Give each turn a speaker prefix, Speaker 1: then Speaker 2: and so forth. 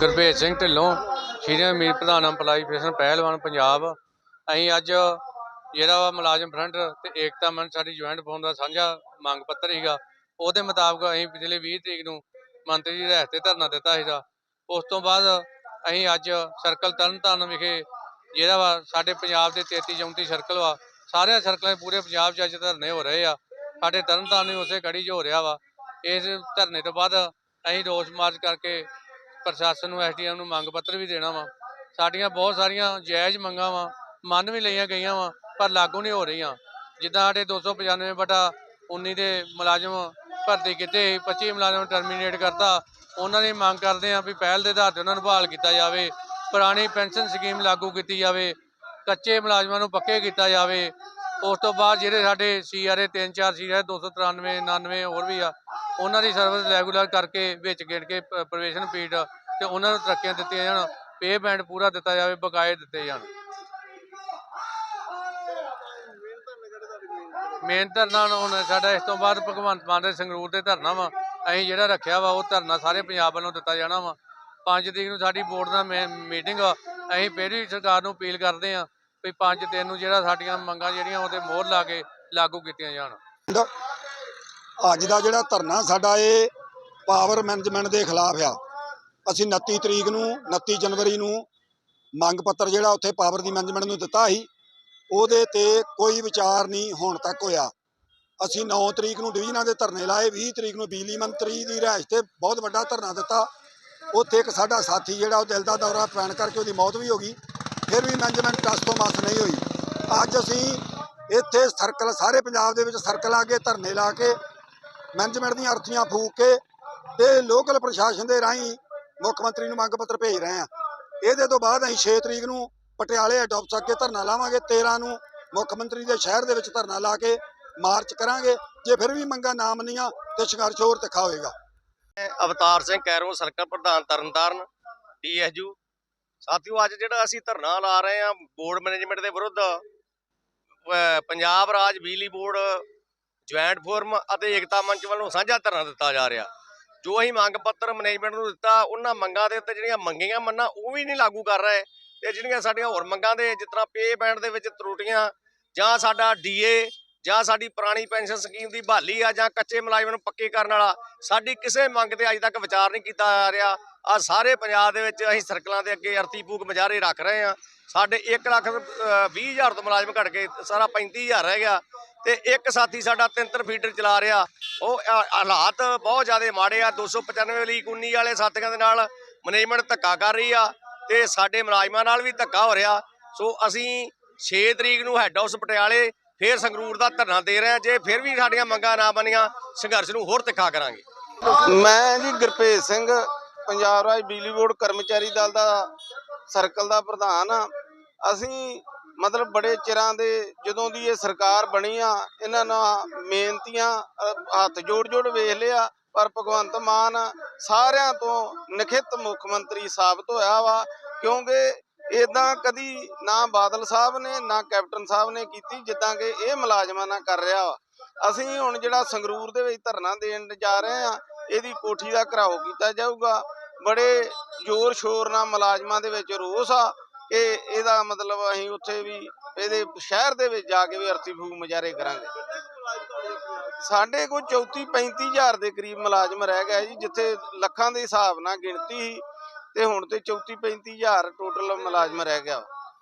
Speaker 1: ਗੁਰਭੇਜ ਸਿੰਘ ਢਿੱਲੋਂ, ਸ਼੍ਰੀ ਅਮੀਰ ਪ੍ਰਧਾਨ employee fashion ਪਹਿਲਵਾਨ ਪੰਜਾਬ। ਅਸੀਂ ਅੱਜ ਜਿਹੜਾ ਵਾ ਮੁਲਾਜ਼ਮ ਫਰੰਟ ਤੇ ਏਕਤਾ ਮੰਚ ਸਾਡੀ ਜੁਆਇੰਟ ਫੋਨ ਦਾ ਸਾਂਝਾ ਮੰਗ ਪੱਤਰ ਸੀਗਾ, ਉਹਦੇ ਮੁਤਾਬਕ ਅਸੀਂ ਪਿਛਲੇ 20 ਤਰੀਕ ਨੂੰ ਮੰਤਰੀ ਜੀ ਰਹਿਤ 'ਤੇ ਧਰਨਾ ਦਿੱਤਾ ਸੀਗਾ। ਉਸ ਤੋਂ ਬਾਅਦ ਅਸੀਂ ਅੱਜ ਸਰਕਲ ਤਰਨਤਾਰਨ ਵਿਖੇ ਜਿਹੜਾ ਵਾ ਸਾਡੇ ਪੰਜਾਬ ਦੇ 33 34 ਸਰਕਲ ਵਾ ਸਾਰੇ ਸਰਕਲਾਂ 'ਚ ਪੂਰੇ ਪੰਜਾਬ 'ਚ ਅੱਜ ਧਰਨੇ ਹੋ ਰਹੇ ਆ। ਸਾਡੇ ਤਰਨਤਾਰਨ ਵੀ ਉਸੇ ਕੜੀ 'ਚ ਹੋ ਰਿਹਾ ਵਾ। ਇਸ ਧਰਨੇ ਤੋਂ ਬਾਅਦ ਅਸੀਂ ਰੋਸ ਮਾਰਚ ਕਰਕੇ ਪ੍ਰਸ਼ਾਸਨ ਨੂੰ, ਐਸਡੀਐਮ ਨੂੰ ਮੰਗ ਪੱਤਰ ਵੀ ਦੇਣਾ ਵਾ। ਸਾਡੀਆਂ ਬਹੁਤ ਸਾਰੀਆਂ ਜਾਇਜ਼ ਮੰਗਾਂ ਵਾ, ਮੰਨ ਵੀ ਲਈਆਂ ਗਈਆਂ ਵਾ, ਪਰ ਲਾਗੂ ਨਹੀਂ ਹੋ ਰਹੀਆਂ। ਜਿੱਦਾਂ ਸਾਡੇ 295 ਬਟਾ 19 ਦੇ ਮੁਲਾਜ਼ਮ ਭਰਤੀ ਕੀਤੇ 25 ਮੁਲਾਜ਼ਮ ਟਰਮੀਨੇਟ ਕਰਤਾ। ਉਹਨਾਂ ਦੀ ਮੰਗ ਕਰਦੇ ਆ ਵੀ ਪਹਿਲ ਦੇ ਆਧਾਰ ਤੇ ਉਹਨਾਂ ਨੂੰ ਬਹਾਲ ਕੀਤਾ ਜਾਵੇ। ਪੁਰਾਣੀ ਪੈਨਸ਼ਨ ਸਕੀਮ ਲਾਗੂ ਕੀਤੀ ਜਾਵੇ। ਕੱਚੇ ਮੁਲਾਜ਼ਮਾਂ ਨੂੰ ਪੱਕੇ ਕੀਤਾ ਜਾਵੇ। ਉਸ ਤੋਂ ਬਾਅਦ ਜਿਹੜੇ ਸਾਡੇ ਸੀਆਰਏ 3 4 ਸੀਆਰਏ 293 99 ਹੋਰ ਵੀ ਆ ਉਹਨਾਂ ਦੀ ਸਰਵਿਸ ਰੈਗੂਲਰ ਕਰਕੇ ਵਿੱਚ ਗਿਣ ਕੇ ਪ੍ਰਵੇਸ਼ਨ ਪੀਰੀਅਡ ਤੇ ਉਹਨਾਂ ਨੂੰ ਤਰੱਕੀਆਂ ਦਿੱਤੀਆਂ ਜਾਣ ਪੇਮੈਂਟ ਪੂਰਾ ਦਿੱਤਾ ਜਾਵੇ, ਬਕਾਏ ਦਿੱਤੇ ਜਾਣ। ਮੇਨ ਧਰਨਾ ਹੁਣ ਸਾਡਾ ਇਸ ਤੋਂ ਬਾਅਦ ਭਗਵੰਤ ਮਾਨ ਦੇ ਸੰਗਰੂਰ ਤੇ ਧਰਨਾ ਵਾ। ਅਸੀਂ ਜਿਹੜਾ ਰੱਖਿਆ ਵਾ, ਉਹ ਧਰਨਾ ਸਾਰੇ ਪੰਜਾਬ ਵੱਲੋਂ ਦਿੱਤਾ ਜਾਣਾ ਵਾ। 5 ਤਰੀਕ ਨੂੰ ਸਾਡੀ ਬੋਰਡ ਦਾ ਮੀਟਿੰਗ ਆ ਅਸੀਂ ਫਿਰ ਵੀ ਸਰਕਾਰ ਨੂੰ ਅਪੀਲ ਕਰਦੇ ਆ ਵੀ 5 ਦਿਨ ਨੂੰ ਜਿਹੜਾ ਸਾਡੀਆਂ ਮੰਗਾਂ ਜਿਹੜੀਆਂ, ਉਹਦੇ ਮੋਹਰ ਲਾ ਕੇ ਲਾਗੂ ਕੀਤੀਆਂ ਜਾਣ।
Speaker 2: ਅੱਜ ਦਾ ਜਿਹੜਾ ਧਰਨਾ ਸਾਡਾ ਇਹ ਪਾਵਰ ਮੈਨੇਜਮੈਂਟ ਦੇ ਖਿਲਾਫ ਆ। ਅਸੀਂ 29 ਤਰੀਕ ਨੂੰ 29 ਜਨਵਰੀ ਨੂੰ ਮੰਗ ਪੱਤਰ ਜਿਹੜਾ ਉੱਥੇ ਪਾਵਰ ਦੀ ਮੈਨੇਜਮੈਂਟ ਨੂੰ ਦਿੱਤਾ ਸੀ, ਉਹਦੇ ਤੇ ਕੋਈ ਵਿਚਾਰ ਨਹੀਂ ਹੁਣ ਤੱਕ ਹੋਇਆ। ਅਸੀਂ 9 ਤਰੀਕ ਨੂੰ ਡਿਵੀਜ਼ਨਾਂ ਦੇ ਧਰਨੇ ਲਾਏ 20 ਤਰੀਕ ਨੂੰ ਬਿਜਲੀ ਮੰਤਰੀ ਦੀ ਰਿਹਾਇਸ਼ ਤੇ ਬਹੁਤ ਵੱਡਾ ਧਰਨਾ ਦਿੱਤਾ। ਉੱਥੇ ਇੱਕ ਸਾਡਾ ਸਾਥੀ ਜਿਹੜਾ ਉਹ ਦਿਲ ਦਾ ਦੌਰਾ ਪੈਣ ਕਰਕੇ ਉਹਦੀ ਮੌਤ ਵੀ ਹੋ ਗਈ, ਫਿਰ ਵੀ ਮੈਨੇਜਮੈਂਟ ਟਸ ਤੋਂ ਮਾਫ਼ ਨਹੀਂ ਹੋਈ। ਅੱਜ ਅਸੀਂ ਇੱਥੇ ਸਰਕਲ ਸਾਰੇ ਪੰਜਾਬ ਦੇ ਵਿੱਚ ਸਰਕਲ ਆ ਕੇ ਧਰਨੇ ਲਾ ਕੇ ਮੈਨੇਜਮੈਂਟ ਦੀਆਂ ਅਰਥੀਆਂ ਫੂਕ ਕੇ ਤੇ ਲੋਕਲ ਪ੍ਰਸ਼ਾਸਨ ਦੇ ਰਾਹੀਂ ਮੁੱਖ ਮੰਤਰੀ ਨੂੰ ਮੰਗ ਪੱਤਰ ਭੇਜ ਰਹੇ ਆ ਇਹਦੇ ਤੋਂ ਬਾਅਦ ਅਸੀਂ 6 ਤਰੀਕ ਨੂੰ ਪਟਿਆਲੇ ਅਡਾਪਟ ਕੇ ਧਰਨਾ ਲਾਵਾਂਗੇ 13 ਨੂੰ ਮੁੱਖ ਮੰਤਰੀ ਦੇ ਸ਼ਹਿਰ ਦੇ ਵਿੱਚ ਧਰਨਾ ਲਾ ਕੇ ਮਾਰਚ ਕਰਾਂਗੇ। ਜੇ ਫਿਰ ਵੀ ਮੰਗਾਂ ਨਾ ਮੰਨੀਆਂ ਤੇ ਸੰਘਰਸ਼ ਹੋਰ ਤਿੱਖਾ ਹੋਏਗਾ।
Speaker 3: ਅਵਤਾਰ ਸਿੰਘ ਕੈਰੋ ਸਰਕਲ ਪ੍ਰਧਾਨ ਤਰਨਤਾਰਨ ਟੀਐਸਯੂ ਸਾਥੀਓ, ਅੱਜ ਜਿਹੜਾ ਅਸੀਂ ਧਰਨਾ ਲਾ ਰਹੇ ਹਾਂ ਬੋਰਡ ਮੈਨੇਜਮੈਂਟ ਦੇ ਵਿਰੁੱਧ ਪੰਜਾਬ ਰਾਜ ਬਿਜਲੀ ਬੋਰਡ ਜੁਆਇੰਟ ਫੋਰਮ ਅਤੇ ਏਕਤਾ ਮੰਚ ਵੱਲੋਂ ਸਾਂਝਾ ਧਰਨਾ ਦਿੱਤਾ ਜਾ ਰਿਹਾ। ਜੋ ਅਸੀਂ ਮੰਗ ਪੱਤਰ ਮੈਨੇਜਮੈਂਟ ਨੂੰ ਦਿੱਤਾ, ਉਹਨਾਂ ਮੰਗਾਂ ਦੇ ਉੱਤੇ ਜਿਹੜੀਆਂ ਮੰਗੀਆਂ ਮੰਨਾਂ, ਉਹ ਵੀ ਨਹੀਂ ਲਾਗੂ ਕਰ ਰਹੇ। ਤੇ ਜਿਹੜੀਆਂ ਸਾਡੀਆਂ ਹੋਰ ਮੰਗਾਂ ਦੇ, ਜਿਸ ਤਰ੍ਹਾਂ ਪੇ ਬੈਂਡ ਦੇ ਵਿੱਚ ਤਰੁੱਟੀਆਂ, ਜਾਂ ਸਾਡਾ ਡੀਏ ਜਾਂ ਸਾਡੀ ਪੁਰਾਣੀ ਪੈਨਸ਼ਨ ਸਕੀਮ ਦੀ ਬਹਾਲੀ ਆ, ਜਾਂ ਕੱਚੇ ਮੁਲਾਜ਼ਮ ਨੂੰ ਪੱਕੇ ਕਰਨ ਵਾਲਾ, ਸਾਡੀ ਕਿਸੇ ਮੰਗ ਤੇ ਅਜੇ ਤੱਕ ਵਿਚਾਰ ਨਹੀਂ ਕੀਤਾ ਜਾ ਰਿਹਾ। ਆ ਸਾਰੇ ਪੰਜਾਬ ਦੇ ਵਿੱਚ ਅਸੀਂ ਸਰਕਲਾਂ ਦੇ ਅੱਗੇ ਅਰਤੀ ਫੂਕ ਮੁਜ਼ਾਹਰੇ ਰੱਖ ਰਹੇ ਆ ਸਾਡੇ 1 ਲੱਖ 20 ਹਜ਼ਾਰ ਤੋਂ ਮੁਲਾਜ਼ਮ ਘਟ ਕੇ ਸਾਰਾ 35000 ਰਹਿ ਗਿਆ। ਤੇ ਇੱਕ ਸਾਥੀ ਸਾਡਾ ਤਿੰਨ ਤਿੰਨ ਫੀਡਰ ਚਲਾ ਰਿਹਾ। ਉਹ ਹਾਲਾਤ ਬਹੁਤ ਜ਼ਿਆਦਾ ਮਾੜੇ ਆ। 295 ਲੀਕ 19 ਵਾਲੇ ਸਾਥੀਆਂ ਦੇ ਨਾਲ ਮੈਨੇਜਮੈਂਟ ਧੱਕਾ ਕਰ ਰਹੀ ਆ ਤੇ ਸਾਡੇ ਮੁਲਾਜ਼ਮਾਂ ਨਾਲ ਵੀ ਧੱਕਾ ਹੋ ਰਿਹਾ। ਸੋ ਅਸੀਂ 6 ਤਰੀਕ ਨੂੰ ਹੈੱਡ ਹਾਊਸ ਪਟਿਆਲੇ ਫੇਰ ਸੰਗਰੂਰ ਦਾ ਧਰਨਾ ਦੇ ਰਹੇ ਜੇ ਫਿਰ ਵੀ ਸਾਡੀਆਂ ਮੰਗਾਂ ਨਾ ਬਣੀਆਂ, ਸੰਘਰਸ਼ ਨੂੰ ਹੋਰ ਤਿੱਖਾ ਕਰਾਂਗੇ।
Speaker 4: ਮੈਂ ਜੀ ਗੁਰਪ੍ਰੀਤ ਸਿੰਘ, ਪੰਜਾਬ ਰਾਜ ਬਿਜਲੀ ਬੋਰਡ ਕਰਮਚਾਰੀ ਦਲ ਦਾ ਸਰਕਲ ਦਾ ਪ੍ਰਧਾਨ ਆ ਅਸੀਂ ਮਤਲਬ ਬੜੇ ਚਿਰਾਂ ਦੇ ਜਦੋਂ ਦੀ ਇਹ ਸਰਕਾਰ ਬਣੀ ਆ, ਇਹਨਾਂ ਨਾਲ ਮਿਹਨਤੀਆਂ ਹੱਥ ਜੋੜ ਜੋੜ ਵੇਖ ਲਿਆ, ਪਰ ਭਗਵੰਤ ਮਾਨ ਸਾਰਿਆਂ ਤੋਂ ਨਖਿੱਤ ਮੁੱਖ ਮੰਤਰੀ ਸਾਬਤ ਹੋਇਆ ਵਾ, ਕਿਉਂਕਿ ਇਦਾਂ ਕਦੀ ਨਾ ਬਾਦਲ ਸਾਹਿਬ ਨੇ, ਨਾ ਕੈਪਟਨ ਸਾਹਿਬ ਨੇ ਕੀਤੀ, ਜਿੱਦਾਂ ਕਿ ਇਹ ਮੁਲਾਜ਼ਮਾਂ ਨਾਲ ਕਰ ਰਿਹਾ ਵਾ। ਅਸੀਂ ਹੁਣ ਜਿਹੜਾ ਸੰਗਰੂਰ ਦੇ ਵਿੱਚ ਧਰਨਾ ਦੇਣ ਜਾ ਰਹੇ ਆ, ਇਹਦੀ ਕੋਠੀ ਦਾ ਘਰਾਓ ਕੀਤਾ ਜਾਊਗਾ। ਬੜੇ ਜ਼ੋਰ ਸ਼ੋਰ ਨਾਲ ਮੁਲਾਜ਼ਮਾਂ ਦੇ ਵਿੱਚ ਰੋਸ ਆ ਕਿ ਇਹਦਾ ਮਤਲਬ ਅਸੀਂ ਉੱਥੇ ਵੀ ਇਹਦੇ ਸ਼ਹਿਰ ਦੇ ਵਿੱਚ ਜਾ ਕੇ ਵੀ ਅਰਥੀ ਫੂਕ ਮੁਜ਼ਾਹਰੇ ਕਰਾਂਗੇ। ਸਾਡੇ ਕੋਲ 34 35000 ਦੇ ਕਰੀਬ ਮੁਲਾਜ਼ਮ ਰਹਿ ਗਏ ਜੀ, ਜਿੱਥੇ ਲੱਖਾਂ ਦੇ ਹਿਸਾਬ ਨਾਲ ਗਿਣਤੀ ਸੀ ਤੇ ਹੁਣ ਤੇ 34 35000 ਟੋਟਲ ਮੁਲਾਜ਼ਮ ਰਹਿ ਗਿਆ।